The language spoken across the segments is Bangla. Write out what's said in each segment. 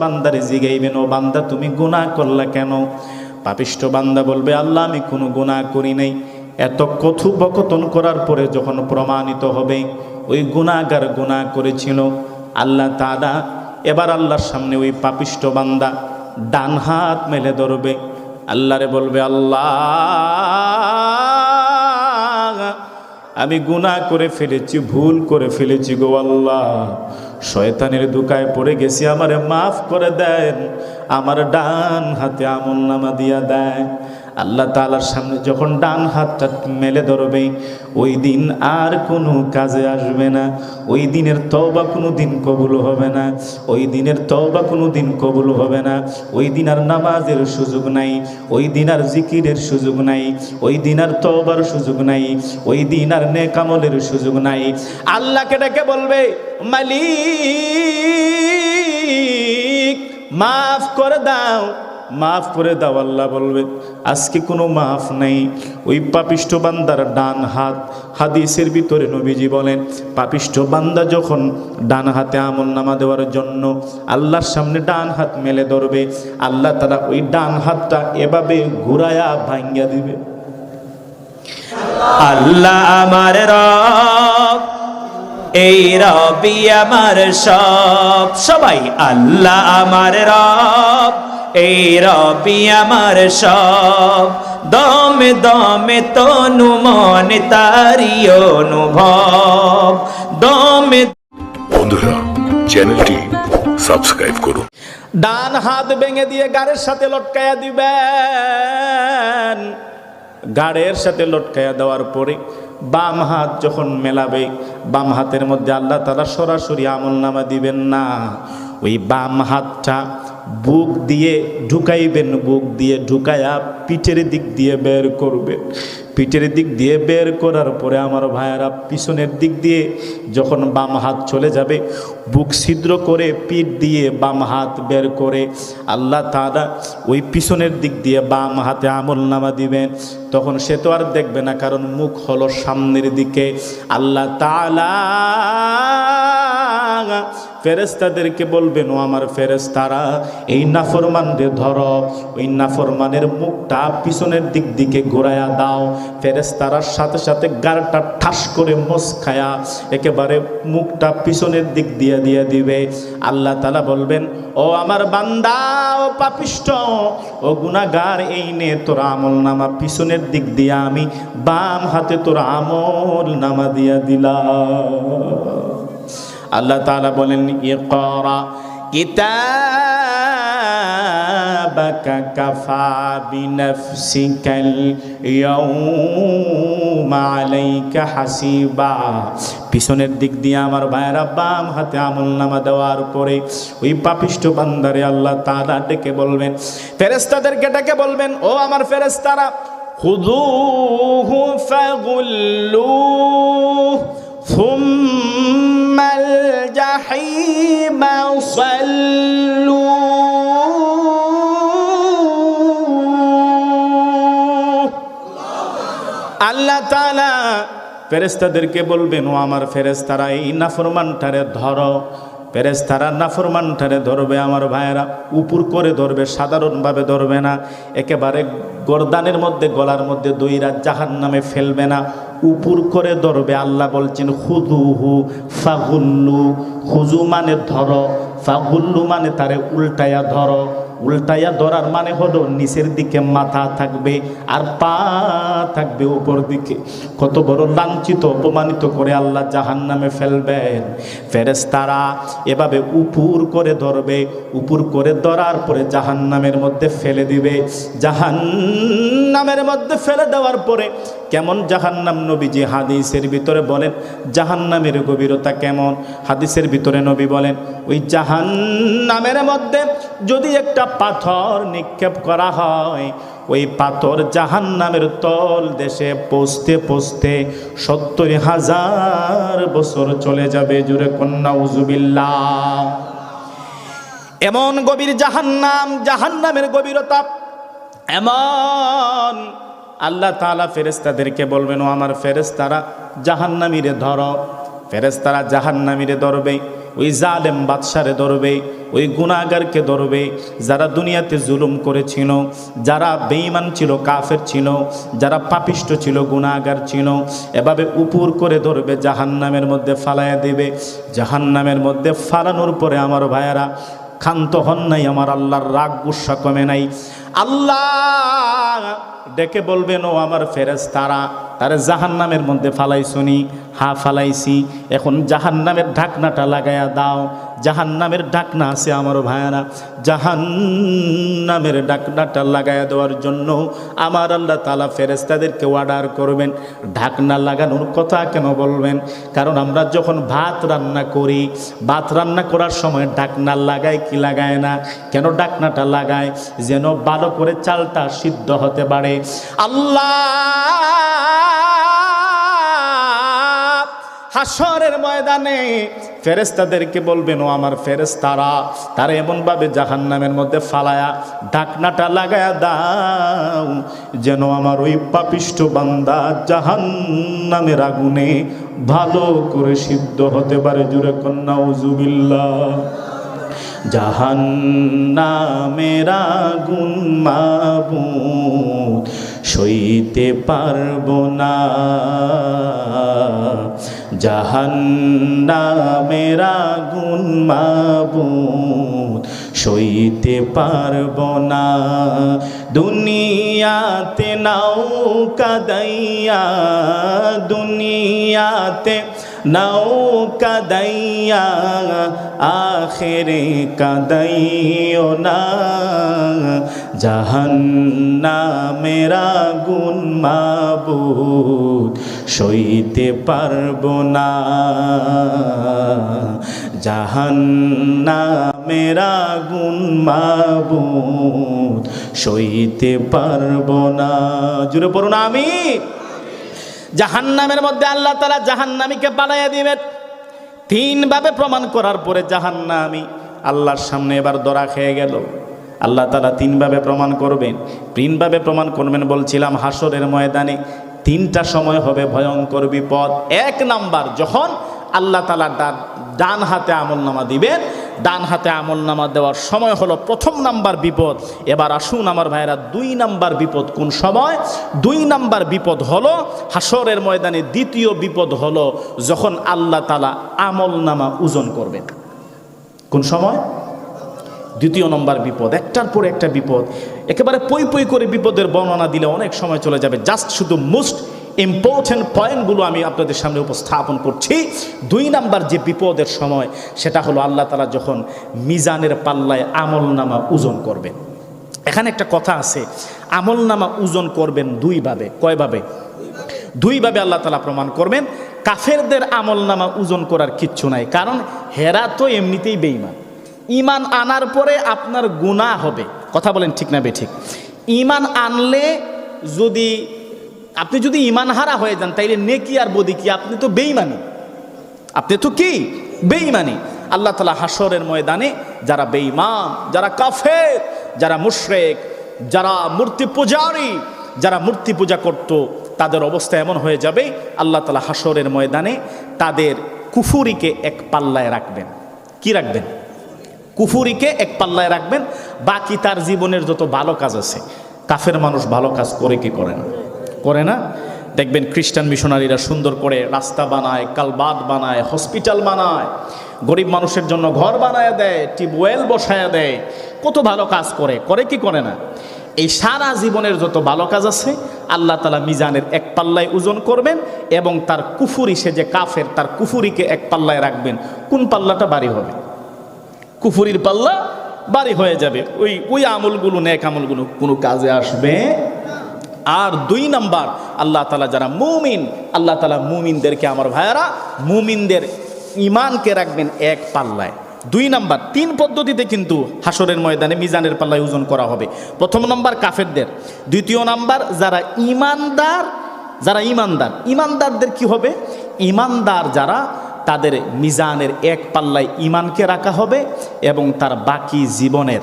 বান্দারে জিগাইবেন, ও বান্দা, তুমি গুনাহ করলা কেন? পাপিষ্ট বান্দা বলবে, আল্লাহ, আমি কোনো গুনাহ করি নাই। এত কথোপকথন করার পরে যখন প্রমাণিত হবে, ওই গুনাহগার গুনাহ করেছিল। আল্লাহ তাআলা এবার আল্লাহর সামনে ওই পাপিষ্ট বান্দা ডান হাত মেলে ধরবে। আল্লাহরে বলবে, আল্লাহ, আমি গুনাহ করে ফেলেছি, ভুল করে ফেলেছি গো আল্লাহ। শয়তানের দুকায় পড়ে গেছি, আমারে মাফ করে দেন। আমার ডান হাতে আমল নামা দিয়া দেয়। আল্লাহ তালার সামনে যখন ডান হাতটা মেলে ধরবে, ওই দিন আর কোনো কাজে আসবে না। ওই দিনের তওবা কোনো দিন কবুল হবে না। ওই দিনের তওবা কোনো দিন কবুল হবে না। ওই দিন আর নামাজের সুযোগ নাই, ওই দিন আর জিকিরের সুযোগ নাই, ওই দিন আর তওবার সুযোগ নাই, ওই দিন আর নেকামলের সুযোগ নাই। আল্লাহকে ডেকে বলবে, মালিক, মাফ করে দাও। মাফ করে দাও, আল্লাহ বলবে, আজকে কোনো মাফ নেই। ওই পাপিষ্ট বান্দার ডান হাত, হাদিসের ভিতরে নবীজি বলেন পাপিষ্ট বান্দা যখন ডান হাতে আমল নামা দেওয়ার জন্য আল্লাহর সামনে ডান হাত মেলে ধরবে, আল্লাহ তারা ওই ডান হাতটা এভাবে ঘুরায়া ভাঙ্গা দিবে। আল্লাহ আমার রব, এই রবি আমার সব। সবাই, আল্লাহ আমার রব এই রবি আমার সব। দমে দমে তনু মনে তারি অনুভব। দমে বন্ধুরা চ্যানেলটি সাবস্ক্রাইব করুন। ডান হাত ভেঙে দিয়ে গাড়ের সাথে লটকায়া দিবেন। গাড়ের সাথে লটকায়া দেওয়ার পরে বাম হাত যখন মেলাবে বাম হাতের মধ্যে আল্লাহ তালা সরাসরি আমল নামা দিবেন না। ওই বাম হাতটা বুক দিয়ে ঢুকাইবেন, বুক দিয়ে ঢুকায়া পিঠের দিক দিয়ে বের করবেন। পিঠের দিক দিয়ে বের করার পরে আমার ভাইয়ারা পিছনের দিক দিয়ে যখন বাম হাত চলে যাবে, বুক ছিদ্র করে পিঠ দিয়ে বাম হাত বের করে আল্লাহ তাআলা ওই পিছনের দিক দিয়ে বাম হাতে আমল নামা দিবেন। তখন সে তো আর দেখবে না, কারণ মুখ হলো সামনের দিকে। আল্লাহ তাআলা ফেরেস্তাদেরকে বলবেন, ও আমার ফেরেস্তারা এই নাফরমানরে ধরো, ওই নাফরমানের মুখটা পিছনের দিক দিকে ঘোরায়া দাও। ফেরেস্তারার সাথে সাথে গাড়টা ঠাস করে মোস খায়া একেবারে মুখটা পিছনের দিক দিয়ে দিয়ে দিবে। আল্লাহ তালা বলবেন, ও আমার বান্দা, ও পাপিষ্ট, ও গুনাগার এই নে তোর আমল নামা পিছনের দিক দিয়ে আমি বাম হাতে তোর আমল নামা দিয়া দিলাম। আল্লাহ তাআলা বলেন, ইকরা কিতাবাকা কাফা বিনফসিকাল ইয়াউমা আলাইকা হাসিবা। পিছনের দিক দিয়ে আমার ভাইয়েরা বাম হাতে আমল নামা দেওয়ার পরে ওই পাপিষ্ট বান্দারে আল্লাহ তাআলা ডেকে বলবেন, ফেরেশতাদেরকে ডেকে বলবেন, ও আমার ফেরেশতারা, খুযুহু ফাগুল্লুহু আল্লাহ তালা ফেরেস্তাদেরকে বলবেন ও আমার ফেরেস্তারা এই নাফরমানটারে ধরো। ফেরেস্তারা নাফরমানটারে ধরবে আমার ভাইয়েরা, উপর করে ধরবে, সাধারণভাবে ধরবে না। একেবারে গরদানের মধ্যে, গলার মধ্যে দইরা জাহান নামে ফেলবে না। উপর করে ধরবে, আল্লাহ বলছেন হুদু হু ফাগুল্লু। হুজু মানে ধরো, ফাগুল্লু মানে তারে উল্টায়া ধরো। উল্টায়া ধরার মানে হলো নিচের দিকে মাথা থাকবে আর পা থাকবে উপর দিকে। কত বড় লাঞ্ছিত, অপমানিত করে আল্লাহ জাহান নামে ফেলবেন। ফেরেস্তারা এভাবে উপুর করে ধরবে, উপুর করে ধরার পরে জাহান নামের মধ্যে ফেলে দিবে। জাহান নামের মধ্যে ফেলে দেওয়ার পরে কেমন জাহান্নাম নবীজি হাদিসের ভিতরে বলেন, জাহান্নামের গভীরতা কেমন? হাদিসের ভিতরে নবী বলেন, ওই জাহান্নামের মধ্যে যদি একটা পাথর নিক্ষেপ করা হয়, ওই পাথর জাহান্নামের তল দেশে পৌঁছতে পৌঁছতে সত্তর হাজার বছর চলে যাবে জুড়ে কন্যা উজুবিল্লা এমন গভীর জাহান্নাম, জাহান্নামের গভীরতা এমন আল্লাহ তাআলা ফেরেস্তাদেরকে বলবেন, ও আমার ফেরেস্তারা জাহান্নামীরে ধরো। ফেরেস্তারা জাহান্নামীরে ধরবে, ওই জালেম বাদশারে ধরবে, ওই গুণাগারকে ধরবে, যারা দুনিয়াতে জুলুম করেছিল, যারা বেঈমান ছিল, কাফের ছিল, যারা পাপিষ্ট ছিল গুণাগার ছিল, এভাবে উপর করে ধরবে, জাহান্নামের মধ্যে ফালাইয়া দেবে। জাহান্নামের মধ্যে ফালানোর পরে আমার ভাইয়েরা ক্ষান্ত হন নাই, আমার আল্লাহর রাগ গুসা কমে নাই। আল্লাহ ডেকে বলবেন ও আমার ফেরেস তারা তার জাহান নামের মধ্যে ফালাই শুনি হা ফালাইছি। এখন জাহান নামের ঢাকনাটা লাগাইয়া দাও। জাহান নামের ঢাকনা আছে আমার ভাইয়ারা। জাহান নামের ঢাকনাটা লাগাইয়া দেওয়ার জন্য আমার আল্লাহ তালা ফেরেস্তাদেরকে অর্ডার করবেন। ঢাকনা লাগানোর কথা কেন বলবেন? কারণ আমরা যখন ভাত রান্না করি, ভাত রান্না করার সময় ঢাকনা লাগায় কি লাগায় না? কেন ঢাকনাটা লাগায়? যেন ভালো করে চালটা সিদ্ধ হতে পারে। আল্লাহ হাসরের ময়দানে ফেরেস্তাদেরকে বলবেন ও আমার ফেরেস্তারা তারা এমনভাবে জাহান নামের মধ্যে ফালায়া ঢাকনাটা লাগায়া দাও, যেন আমার ওই পাপিষ্ট বান্দা জাহান নামের আগুনে ভালো করে সিদ্ধ হতে পারে। জুড়ে কন্যা উজুবিল্লা জাহান্নামের আগুন মাবুদ সইতে পারব না। জাহান্নামের আগুন মাবুদ সইতে পারব না। দুনিয়াতে নাও কাদাইয়া দুনিয়াতে নাও কাদাইয়া আখেরে কাদাইও না জাহান্নামের আগুন মাবুদ সইতে পারব না জাহান্নামের আগুন মাবুদ সইতে পারব না জুড়ে পড়ুন আমি জাহান্নামের মধ্যে আল্লাহ তালা জাহান্নামীকে পালাইয়া দিবেন। তিনভাবে প্রমাণ করার পরে জাহান্নামী আল্লাহর সামনে এবার দরা খেয়ে গেল। আল্লাহ তালা তিনভাবে প্রমাণ করবেন। তিনভাবে প্রমাণ করবেন বলছিলাম হাসরের ময়দানে তিনটা সময় হবে ভয়ঙ্কর বিপদ। এক নাম্বার, যখন আল্লাহ তালা ডান হাতে আমল নামা দিবেন ডান হাতে আমল নামা দেওয়ার সময় হলো প্রথম নাম্বার বিপদ। এবার আসুন আমার ভাইয়েরা, দুই নাম্বার বিপদ কোন সময়? দুই নাম্বার বিপদ হলো হাসরের ময়দানে দ্বিতীয় বিপদ হলো যখন আল্লাহ তালা আমল নামা ওজন করবেন। কোন সময়? দ্বিতীয় নম্বর বিপদ, একটার পর একটা বিপদ। একেবারে পই পই করে বিপদের বর্ণনা দিলে অনেক সময় চলে যাবে। জাস্ট শুধু মোস্ট ইম্পর্টেন্ট পয়েন্টগুলো আমি আপনাদের সামনে উপস্থাপন করছি। দুই নাম্বার যে বিপদের সময়, সেটা হলো আল্লাহ তালা যখন মিজানের পাল্লায় আমল নামা ওজন করবেন। এখানে একটা কথা আছে আমল নামা ওজন করবেন দুইভাবে কয়ভাবে দুইভাবে আল্লাহ তালা প্রমাণ করবেন, কাফেরদের আমল নামা ওজন করার কিচ্ছু নাই, কারণ হেরা তো এমনিতেই বেইমান ইমান আনার পরে আপনার গুণা হবে। কথা বলেন ঠিক না বে ঠিক? ইমান আনলে যদি আপনি যদি ইমান হারা হয়ে যান, তাইলে নেকি আর বদি কি? আপনি তো বেইমানি আপনি তো কি? বেইমানি আল্লাহ তালা হাসরের ময়দানে যারা বেইমান যারা কাফের, যারা মুশরেক, যারা মূর্তি পূজারী, যারা মূর্তি পূজা করত, তাদের অবস্থা এমন হয়ে যাবে, আল্লাহ তালা হাসরের ময়দানে তাদের কুফুরিকে এক পাল্লায় রাখবেন। কি রাখবেন? কুফুরিকে এক পাল্লায় রাখবেন। বাকি তার জীবনের যত ভালো কাজ আছে, কাফের মানুষ ভালো কাজ করে কি করে না? করে না। দেখবেন খ্রিস্টান মিশনারিরা সুন্দর করে রাস্তা বানায়, কালবাদ বানায়, হসপিটাল বানায়, গরিব মানুষের জন্য ঘর বানায় দেয় টিউবওয়েল বসায় দেয়, কত ভালো কাজ করে করে কি করে না? এই সারা জীবনের যত ভালো কাজ আছে, আল্লাহ তালা মিজানের এক পাল্লায় ওজন করবেন এবং তার কুফুরি সে যে কাফের, তার কুফুরিকে এক পাল্লায় রাখবেন। কোন পাল্লাটা বাড়ি হবে? কুফুরির পাল্লা বাড়ি হয়ে যাবে। ওই ওই আমলগুলো, নেক আমলগুলো কোনো কাজে আসবে আর দুই নাম্বার, আল্লাহ তালা যারা মুমিন, আল্লাহ তালা মুমিনদেরকে আমার ভাইয়ারা, মুমিনদের ইমানকে রাখবেন এক পাল্লায়। দুই নাম্বার, তিন পদ্ধতিতে কিন্তু হাসরের ময়দানে মিজানের পাল্লায় ওজন করা হবে। প্রথম নাম্বার, কাফেরদের। দ্বিতীয় নাম্বার, যারা ইমানদার যারা ইমানদার ইমানদারদের কি হবে? ইমানদার যারা, তাদের মিজানের এক পাল্লায় ইমানকে রাখা হবে এবং তার বাকি জীবনের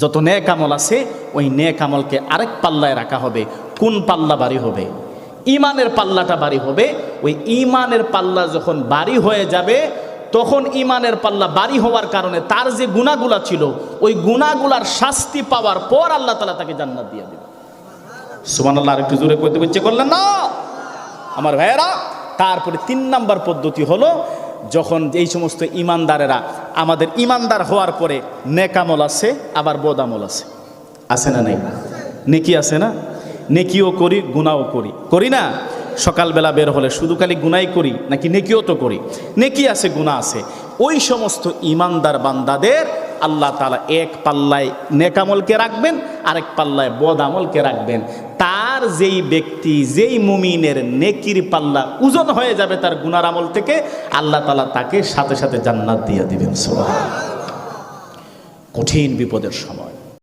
যত নেক আমল আছে, ওই নেক আমলকে আরেক পাল্লায় রাখা হবে। কোন পাল্লা বাড়ি হবে? ইমানের পাল্লাটা বাড়ি হবে। ওই ইমানের পাল্লা যখন বাড়ি হয়ে যাবে, তখন ইমানের পাল্লা বাড়ি হওয়ার কারণে তার যে গুণাগুলা ছিল, ওই গুণাগুলার শাস্তি পাওয়ার পর আল্লাহ তালা তাকে জান্নাত দিয়ে দেবে। সুমান আল্লাহ আরেকটু জোরে করতে ইচ্ছে করলেন না? আমার ভাইয়েরা, তারপরে তিন নাম্বার পদ্ধতি হলো যখন এই সমস্ত ইমানদারেরা আমাদের ইমানদার হওয়ার পরে নেকামল আছে, আবার বদামল আছে। আছে না নেই? নেকি আছে না? নেকিও করি গুনাও করি। করি না? সকালবেলা বের হলে শুধু খালি গুনাই করি, নাকি নেকিও তো করি? নেকি আছে গুণা আছে। ওই সমস্ত ইমানদার বান্দাদের আল্লাহ তালা এক পাল্লায় নেকামলকে রাখবেন, আরেক পাল্লায় বদামলকে রাখবেন। তার যেই ব্যক্তি, যেই মুমিনের নেকির পাল্লা উজন হয়ে যাবে তার গুনার আমল থেকে, আল্লাহ তালা তাকে সাথে সাথে জান্নাত দিয়ে দিবেন সোহা কঠিন বিপদের সময়।